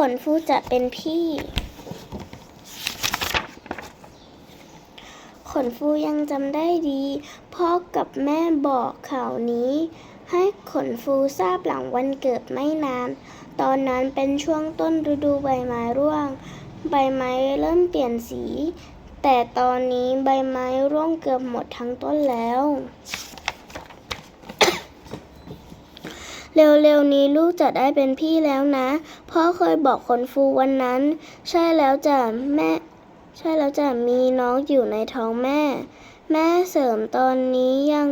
ขนฟูจะเป็นพี่ ขนฟูยังจำได้ดี พ่อกับแม่บอกข่าวนี้ ให้ขนฟูทราบหลังวันเกิดไม่นาน ตอนนั้นเป็นช่วงต้นฤดูใบไม้ร่วง ใบไม้เริ่มเปลี่ยนสี แต่ตอนนี้ใบไม้ร่วงเกือบหมดทั้งต้นแล้ว เร็วๆนี้ลูกจะได้เป็นพี่แล้วนะ พ่อเคยบอกขนฟูวันนั้น ใช่แล้วจ้ะแม่ ใช่แล้วจ้ะมีน้องอยู่ในท้องแม่ แม่เสริมตอนนี้ยัง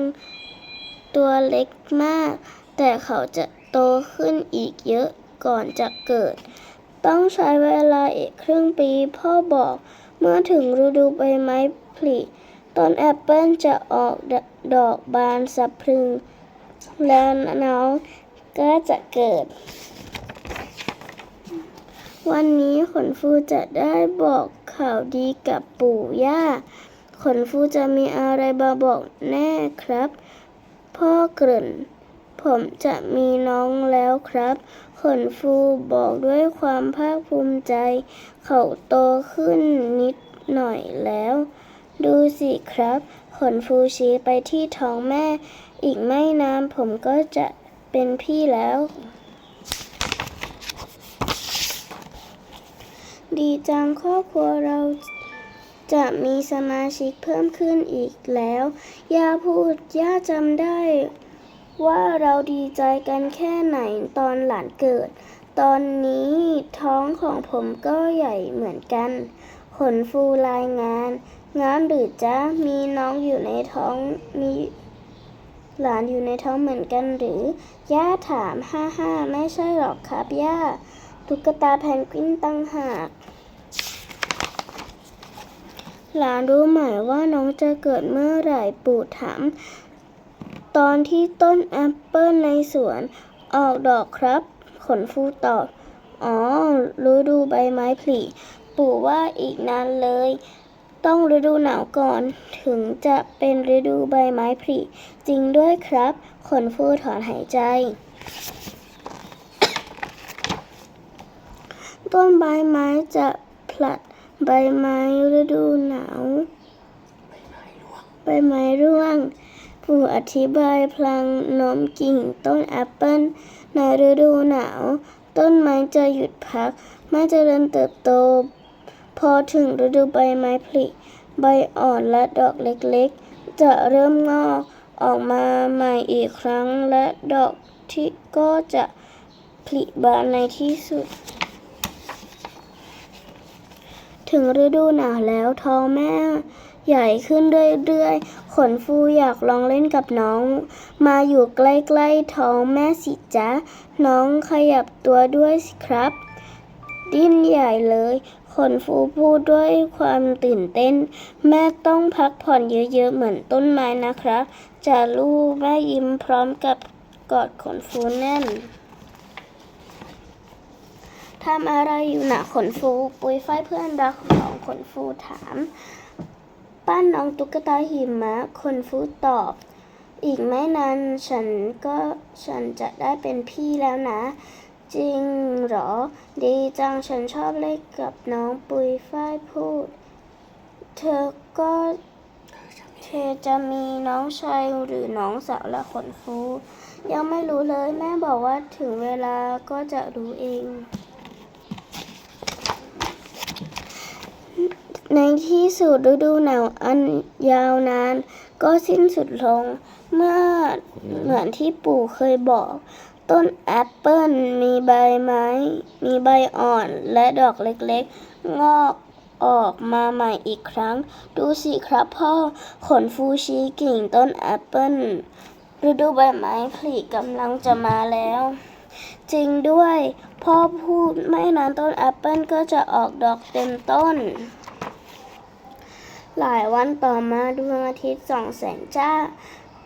ตัวเล็กมาก แต่เขาจะโตขึ้นอีกเยอะก่อนจะเกิด ต้องใช้เวลาอีกครึ่งปีพ่อบอก เมื่อถึงฤดูใบไม้ผลิต้นแอปเปิลจะออกดอกบานสะพรึง แล้วน้อง ก็จะเกิด วันนี้ขนฟูจะได้บอกข่าวดีกับปู่ย่า ขนฟูจะมีอะไรมาบอกแน่ครับ พ่อเกริ่น ผมจะมีน้องแล้วครับ ขนฟูบอกด้วยความภาคภูมิใจ เขาโตขึ้นนิดหน่อยแล้ว ดูสิครับ ขนฟูชี้ไปที่ท้องแม่ อีกไม่นานผมก็จะ เป็นพี่แล้ว ดีจังครอบครัวเราจะมีสมาชิกเพิ่มขึ้นอีกแล้ว ย่าพูด ย่าจำได้ ว่าเราดีใจกันแค่ไหนตอนหลานเกิด ตอนนี้ท้องของผมก็ใหญ่เหมือนกัน ขนฟูรายงาน งานหรือจ๊ะมีน้องอยู่ในท้องมี หลานอยู่ในท้องเหมือนกันหรือ ย่าถามฮ่าฮ่าไม่ใช่หรอกครับ ย่า ตุ๊กตาแพนกวินตั้งหากหลานรู้ไหมว่าน้องจะเกิดเมื่อไหร่ปู่ถามตอนที่ต้นแอปเปิลในสวน ออกดอกครับ ขนฟูตอบ อ๋อฤดูใบไม้ผลิปู่ว่าอีกนานเลย ต้องฤดูหนาวก่อน ถึงจะเป็นฤดูใบไม้ผลิจริงด้วยครับขนฟูถอนหายใจ ต้นใบไม้จะผลัดใบไม้ฤดูหนาว ใบไม้ร่วงปู่อธิบายพลางโน้มกิ่งต้นแอปเปิลในฤดูหนาว ต้นไม้จะหยุดพัก ไม่เจริญเติบโต พอถึงฤดูใบไม้ผลิใบอ่อนและดอกเล็กๆ จะเริ่มงอกออกมาใหม่อีกครั้ง และดอกที่ก็จะผลิบานในที่สุด ถึงฤดูหนาวแล้วท้องแม่ใหญ่ขึ้นเรื่อยๆ ขนฟูอยากลองเล่นกับน้อง มาอยู่ใกล้ๆท้องแม่สิจ๊ะ น้องขยับตัวด้วยสิครับ ดิ้นใหญ่เลย ขนฟูพูดด้วยความตื่นเต้น แม่ต้องพักผ่อนเยอะๆ เหมือนต้นไม้นะครับจะลูกแม่ยิ้มพร้อมกับกอดขนฟูแน่นทำอะไรอยู่นะขนฟู ปุยฝ้ายเพื่อนรักของขนฟูถามปั้นน้องตุ๊กตาหิมะขนฟูตอบ อีกไม่นานฉันก็ฉันจะได้เป็นพี่แล้วนะ จริงเหรอ ดีจังฉันชอบเล่นกับน้องปุยฝ้ายพูด เธอก็เธอจะมีน้องชายหรือน้องสาวละขนฟู ยังไม่รู้เลยแม่บอกว่าถึงเวลาก็จะรู้เอง ในที่สุดฤดูหนาวอันยาวนานก็สิ้นสุดลง เมื่อเหมือนที่ปู่เคยบอก ต้นแอปเปิลมีใบไม้ มีใบอ่อนและดอกเล็กๆ งอกออกมาใหม่อีกครั้ง ดูสิครับพ่อ ขนฟูชีกิ่งต้นแอปเปิลฤดูใบไม้ผลิกำลังจะมาแล้ว จริงด้วยพ่อพูดไม่นานต้นแอปเปิลก็จะออกดอกเต็มต้น หลายวันต่อมาดวงอาทิตย์ส่องแสงจ้า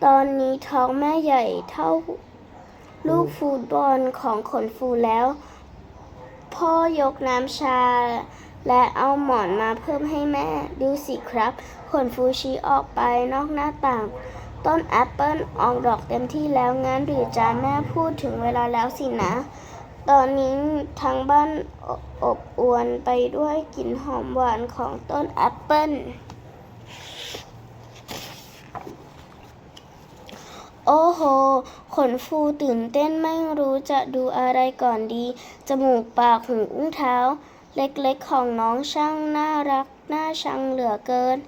ตอนนี้ท้องแม่ใหญ่เท่า ลูกฟุตบอลของขนฟูแล้ว พ่อยกน้ำชา และเอาหมอนมาเพิ่มให้แม่ ดูสิครับ ขนฟูชี้ออกไปนอกหน้าต่าง ต้นแอปเปิลออกดอกเต็มที่แล้วงั้นหรือจ้าแม่พูดถึงเวลาแล้วสินะ ตอนนี้ทั้งบ้านอบอบอวนไปด้วยกลิ่นหอมหวานของต้นแอปเปิล โอ้โห ขนฟูตื่นเต้นไม่รู้จะดูอะไรก่อนดี จมูกปากหูอุ้งเท้า เล็กๆของน้องช่างน่ารักน่าชังเหลือเกิน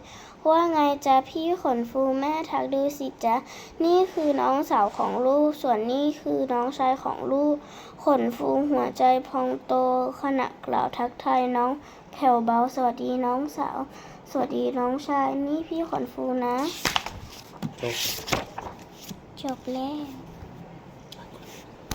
ว่าไงจ๊ะพี่ขนฟูแม่ทักดูสิจ๊ะ นี่คือน้องสาวของลูก ส่วนนี่คือน้องชายของลูก ขนฟูหัวใจพองโตขณะกล่าวทักทายน้องแผ่วเบาสวัสดีน้องสาว สวัสดีน้องชาย นี่พี่ขนฟูนะ จบ จบแล้ว